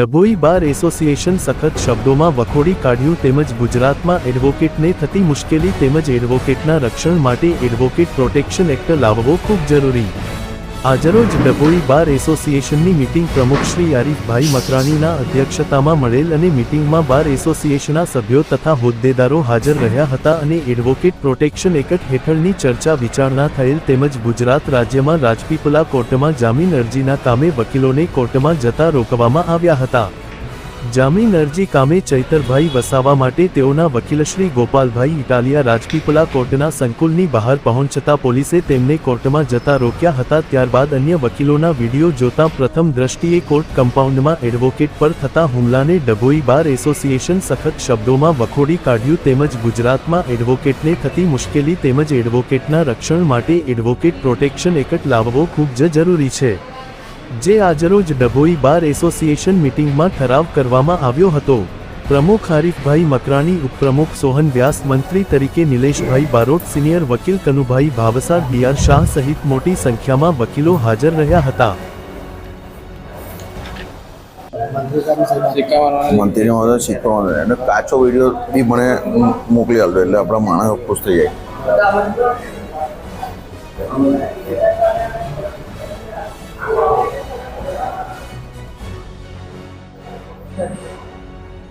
Dabhoi bar association સખત શબ્દોમાં વખોડી કાઢ્યું તેમજ ગુજરાતમાં એડવોકેટને થતી મુશ્કેલી તેમજ એડવોકેટના રક્ષણ માટે એડવોકેટ પ્રોટેક્શન એક્ટ લાવવો ખૂબ જરૂરી. આજરોજ ડભોઈ બાર એસોસિએશનની મીટિંગ પ્રમુખ શ્રી આરીફભાઈ મકરાણીના અધ્યક્ષતામાં મળેલ અને મીટિંગમાં બાર એસોસિએશનના સભ્યો તથા હોદ્દેદારો હાજર રહ્યા હતા અને એડવોકેટ પ્રોટેક્શન એક્ટ હેઠળની ચર્ચા વિચારણા થયેલ તેમજ ગુજરાત રાજ્યમાં રાજપીપલા કોર્ટમાં જામીન અરજીના કામે વકીલોને કોર્ટમાં જતા રોકવામાં આવ્યા હતા. જામીન અરજી કામે ચૈતરભાઈ વસાવા માટે તેઓના વકીલશ્રી ગોપાલભાઈ ઇટાલિયા રાજપીપલા કોર્ટના સંકુલની બહાર પહોંચતા પોલીસે તેમને કોર્ટમાં જતા રોક્યા હતા ત્યારબાદ અન્ય વકીલોના વીડિયો જોતા પ્રથમ દ્રષ્ટિએ કોર્ટ કમ્પાઉન્ડમાં એડવોકેટ પર થતા હુમલાને ડભોઈ બાર એસોસિએશન સખત શબ્દોમાં વખોડી કાઢ્યું તેમજ ગુજરાતમાં એડવોકેટને થતી મુશ્કેલી તેમજ એડવોકેટના રક્ષણ માટે એડવોકેટ પ્રોટેક્શન એક્ટ લાવવો ખૂબ જ જરૂરી છે. જે આજરોજ ડભોઈ બાર એસોસિએશન મીટિંગમાં ઠરાવ કરવામાં આવ્યો હતો. પ્રમુખ આરીફભાઈ મકરાણી, ઉપપ્રમુખ સોહન વ્યાસ, મંત્રી તરીકે નિલેશભાઈ બારોટ, સિનિયર વકીલ કનુભાઈ ભાવસાર બીઆર શાહ સહિત મોટી સંખ્યામાં વકીલો હાજર રહ્યા હતા. મંત્રીનો હતો, શીખવાનો અને કાચો વીડિયો બી મને મોકલી આલતો, એટલે આપણા માણસ ખુશ થઈ જાય.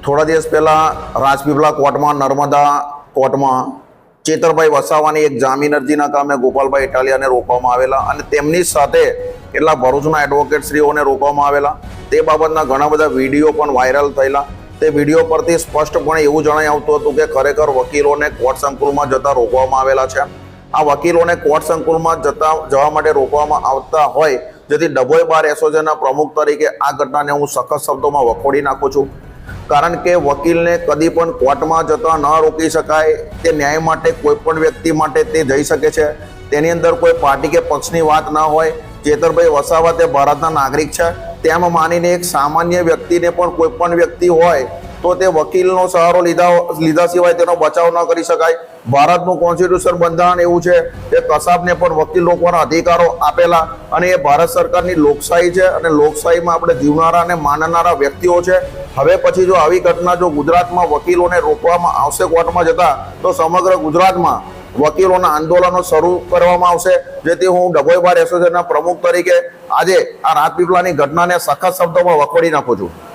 થોડા દિવસ પહેલાં રાજપીપળા કોર્ટમાં, નર્મદા કોર્ટમાં ચેતરભાઈ વસાવાની એક જામીન અરજીના કામે ગોપાલભાઈ ઇટાલિયાને રોકવામાં આવેલા અને તેમની સાથે કેટલાક ભરૂચના એડવોકેટશ્રીઓને રોકવામાં આવેલા. તે બાબતના ઘણા બધા વીડિયો પણ વાયરલ થયેલા. તે વીડિયો પરથી સ્પષ્ટપણે એવું જણાઈ આવતું હતું કે ખરેખર વકીલોને કોર્ટ સંકુલમાં જતા રોકવામાં આવેલા છે. આ વકીલોને કોર્ટ સંકુલમાં જતા જવા માટે રોકવામાં આવતા હોય જેથી ડભોઈ બાર એસોસિએશનના પ્રમુખ તરીકે આ ઘટનાને હું સખત શબ્દોમાં વખોડી નાખું છું. કારણ કે વકીલને કદી પણ કોર્ટમાં જતા ન રોકી શકાય તે ન્યાય માટે કોઈ પણ વ્યક્તિ માટે તે જઈ શકે છે. તેની અંદર કોઈ પાર્ટી કે પક્ષની વાત ન હોય. ચેતરભાઈ વસાવા તે ભારતના નાગરિક છે. તેમ માનીને એક સામાન્ય વ્યક્તિને પણ કોઈ પણ વ્યક્તિ હોય તો તે વકીલનો સહારો લીધા લીધા સિવાય તેનો બચાવ ન કરી શકાય. ભારતનું કોન્સ્ટિટ્યુશન બંધારણ એવું છે કે કસાબને પણ વકીલ લોકોના અધિકારો આપેલા અને એ ભારત સરકારની લોકશાહી છે અને લોકશાહીમાં આપણે જીવનારા અને માનનારા વ્યક્તિઓ છે. હવે પછી જો આવી ઘટના જો ગુજરાતમાં વકીલોને રોકવામાં આવશે કોર્ટમાં જતા, તો સમગ્ર ગુજરાતમાં વકીલોના આંદોલનો શરૂ કરવામાં આવશે. જેથી હું ડભોઈ બાર એસોસિએશનના પ્રમુખ તરીકે આજે આ રાજપીપળાની ઘટનાને સખત શબ્દોમાં વખોડી નાખું છું.